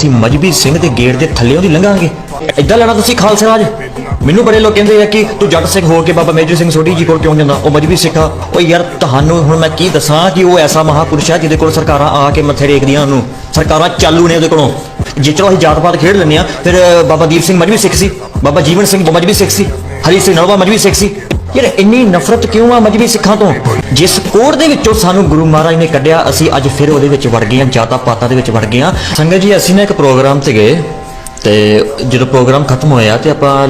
ਅਸੀਂ ਮਜਬੀ ਸਿੰਘ ਦੇ ਗੇਟ ਦੇ ਥੱਲੇੋਂ ਦੀ ਲੰਘਾਂਗੇ। ਇਦਾਂ ਲੈਣਾ ਤੁਸੀਂ ਖਾਲਸਾ ਰਾਜ। ਮੈਨੂੰ ਬੜੇ ਲੋਕ ਕਹਿੰਦੇ ਆ ਕਿ ਤੂੰ ਜੱਟ ਸਿੰਘ ਹੋ ਕੇ ਬਾਬਾ ਮੇਜਰ ਸਿੰਘ ਸੋਢੀ ਜੀ ਕੋਲ ਕਿਉਂ ਜਾਂਦਾ? ਉਹ ਮਜਬੀ ਸਿੱਖ ਉਹ ਯਾਰ ਤੁਹਾਨੂੰ ਹੁਣ ਮੈਂ ਕੀ ਦੱਸਾਂ ਕਿ ਉਹ ਐਸਾ ਮਹਾਪੁਰਸ਼ ਹੈ ਜਿਹਦੇ ਕੋਲ ਸਰਕਾਰਾਂ ਆ ਕੇ ਮੱਥੇ ਟੇਕਦੀਆਂ ਉਹਨੂੰ। ਸਰਕਾਰਾਂ ਚਾਲੂ ਨੇ ਉਹਦੇ ਕੋਲੋਂ। ਜੇ ਚਲੋ ਅਸੀਂ ਜਾਤ ਪਾਤ ਖੇਡ ਲੈਂਦੇ ਆ, ਫਿਰ ਬਾਬਾ ਦੀਪ ਸਿੰਘ ਮਜਬੀ ਸਿੱਖ ਸੀ। ਬਾਬਾ ਜੀਵਨ ਸਿੰਘ ਮਜਬੀ ਸਿੱਖ ਸੀ। ਹਰੀ ਸਿੰਘ ਨਲਵਾ ਮਜਬੀ ਸਿੱਖ ਸੀ। ਯਾਰ ਇੰਨੀ ਨਫ਼ਰਤ ਕਿਉਂ ਆ ਮਜਬੀ ਸਿੱਖਾਂ ਤੋਂ? ਜਿਸ ਕੋੜ ਦੇ ਵਿੱਚੋਂ ਸਾਨੂੰ ਗੁਰੂ ਮਹਾਰਾਜ ਨੇ ਕੱਢਿਆ, ਅਸੀਂ ਅੱਜ ਫਿਰ ਉਹਦੇ ਵਿੱਚ ਵੜ ਗਏ ਹਾਂ, ਜਾਤਾਂ ਪਾਤਾਂ ਦੇ ਵਿੱਚ ਵੜ ਗਏ ਹਾਂ। ਸੰਗਤ ਜੀ, ਅਸੀਂ ਨਾ ਇੱਕ ਪ੍ਰੋਗਰਾਮ ਤੇ ਗਏ ਤੇ ਜਦੋਂ ਪ੍ਰੋਗਰਾਮ ਖਤਮ ਹੋਇਆ ਤੇ ਆਪਾਂ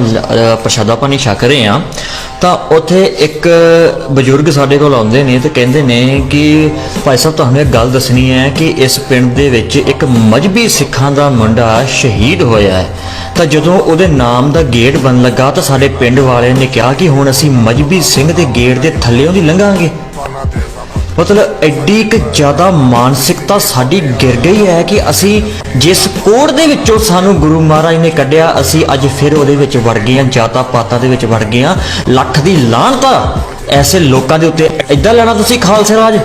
ਪ੍ਰਸ਼ਾਦਾ ਪਾਣੀ ਛਕ ਰਹੇ ਆ ਤਾਂ ਉੱਥੇ ਇੱਕ ਬਜ਼ੁਰਗ ਸਾਡੇ ਕੋਲ ਆਉਂਦੇ ਨੇ ਤੇ ਕਹਿੰਦੇ ਨੇ ਕਿ ਭਾਈ ਸਾਹਿਬ, ਤੁਹਾਨੂੰ ਇੱਕ ਗੱਲ ਦੱਸਣੀ ਹੈ ਕਿ ਇਸ ਪਿੰਡ ਦੇ ਵਿੱਚ ਇੱਕ ਮਜਬੀ ਸਿੱਖਾਂ ਦਾ ਮੁੰਡਾ ਸ਼ਹੀਦ ਹੋਇਆ ਹੈ। ਤਾਂ ਜਦੋਂ ਉਹਦੇ ਨਾਮ ਦਾ ਗੇਟ ਬਣ ਲੱਗਾ ਤਾਂ ਸਾਡੇ ਪਿੰਡ ਵਾਲਿਆਂ ਨੇ ਕਿਹਾ ਕਿ ਹੁਣ ਅਸੀਂ ਮਜਬੀ ਸਿੰਘ ਦੇ ਗੇਟ ਦੇ ਥੱਲੇੋਂ ਦੀ ਲੰਘਾਂਗੇ। ਮਤਲਬ ਐਡੀ ਕਿ ਜ਼ਿਆਦਾ ਮਾਨਸਿਕਤਾ ਸਾਡੀ ਗਿਰ ਗਈ ਹੈ ਕਿ ਅਸੀਂ ਜਿਸ ਕੋੜ ਦੇ ਵਿੱਚੋਂ ਸਾਨੂੰ ਗੁਰੂ ਮਹਾਰਾਜ ਨੇ ਕੱਢਿਆ, ਅਸੀਂ ਅੱਜ ਫਿਰ ਉਹਦੇ ਵਿੱਚ ਵੜ ਗਏ ਹਾਂ, ਜਾਤਾਂ ਪਾਤਾਂ ਦੇ ਵਿੱਚ ਵੜ ਗਏ ਹਾਂ। ਲੱਖ ਦੀ ਲਾਹਨਤਾ ਐਸੇ ਲੋਕਾਂ ਦੇ ਉੱਤੇ ਐਦਾਂ ਲੈਣਾ ਤੁਸੀਂ ਖਾਲਸਾ ਰਾਜ।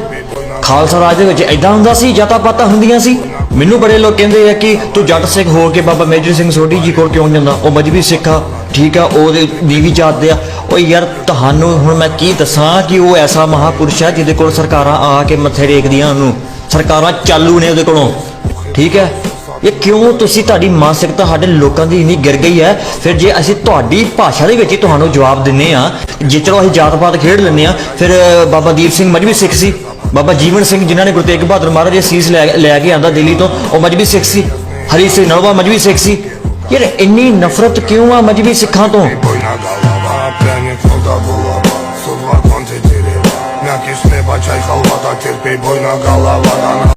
ਖਾਲਸਾ ਰਾਜ ਦੇ ਵਿੱਚ ਐਦਾਂ ਹੁੰਦਾ ਸੀ, ਜਾਤਾਂ ਪਾਤਾਂ ਹੁੰਦੀਆਂ ਸੀ। ਮੈਨੂੰ ਬੜੇ ਲੋਕ ਕਹਿੰਦੇ ਆ ਕਿ ਤੂੰ ਜੱਟ ਸਿੱਖ ਹੋ ਕੇ ਬਾਬਾ ਮੇਜਰ ਸਿੰਘ ਸੋਢੀ ਜੀ ਕੋਲ ਕਿਉਂ ਜਾਂਦਾ? ਉਹ ਮਜਬੀ ਸਿੱਖ ਆ, ਠੀਕ ਆ, ਉਹਦੇ ਦੀਵੀ ਜਾਤ ਦੇ ਆ। ਉਹ ਯਾਰ, ਤੁਹਾਨੂੰ ਹੁਣ ਮੈਂ ਕੀ ਦੱਸਾਂ ਕਿ ਉਹ ਐਸਾ ਮਹਾਪੁਰਸ਼ ਹੈ ਜਿਹਦੇ ਕੋਲ ਸਰਕਾਰਾਂ ਆ ਕੇ ਮੱਥੇ ਟੇਕਦੀਆਂ ਉਹਨੂੰ? ਸਰਕਾਰਾਂ ਚਾਲੂ ਨੇ ਉਹਦੇ ਕੋਲੋਂ। ਠੀਕ ਹੈ ਇਹ ਕਿਉਂ ਤੁਸੀਂ ਤੁਹਾਡੀ ਮਾਨਸਿਕਤਾ ਸਾਡੇ ਲੋਕਾਂ ਦੀ ਇੰਨੀ ਗਿਰ ਗਈ ਹੈ? ਫਿਰ ਜੇ ਅਸੀਂ ਤੁਹਾਡੀ ਭਾਸ਼ਾ ਦੇ ਵਿੱਚ ਹੀ ਤੁਹਾਨੂੰ ਜਵਾਬ ਦਿੰਨੇ ਆ, ਜੇ ਚਲੋ ਅਸੀਂ ਜਾਤ ਪਾਤ ਖੇਡ ਲੈਂਦੇ ਆ, ਫਿਰ ਬਾਬਾ ਦੀਪ ਸਿੰਘ ਮਜਬੀ ਸਿੱਖ ਸੀ। ਬਾਬਾ ਜੀਵਨ ਸਿੰਘ ਜਿਨ੍ਹਾਂ ਨੇ ਗੁਰੂ ਤੇਗ ਬਹਾਦਰ ਮਹਾਰਾਜ ਦੇ ਸੀਸ ਲੈ ਲੈ ਕੇ ਆਂਦਾ ਦਿੱਲੀ ਤੋਂ ਉਹ ਮਜਬੀ ਸਿੱਖ ਸੀ ਹਰੀ ਸਿੰਘ ਨਲਵਾ ਮਜਬੀ ਸਿੱਖ ਸੀ ਯਾਰ ਇੰਨੀ ਨਫ਼ਰਤ ਕਿਉਂ ਆ ਮਜਬੀ ਸਿੱਖਾਂ ਤੋਂ Бойна голова, пряник вода булава Судьба континера Мякиш неба, чай халвата Терпей бойна голова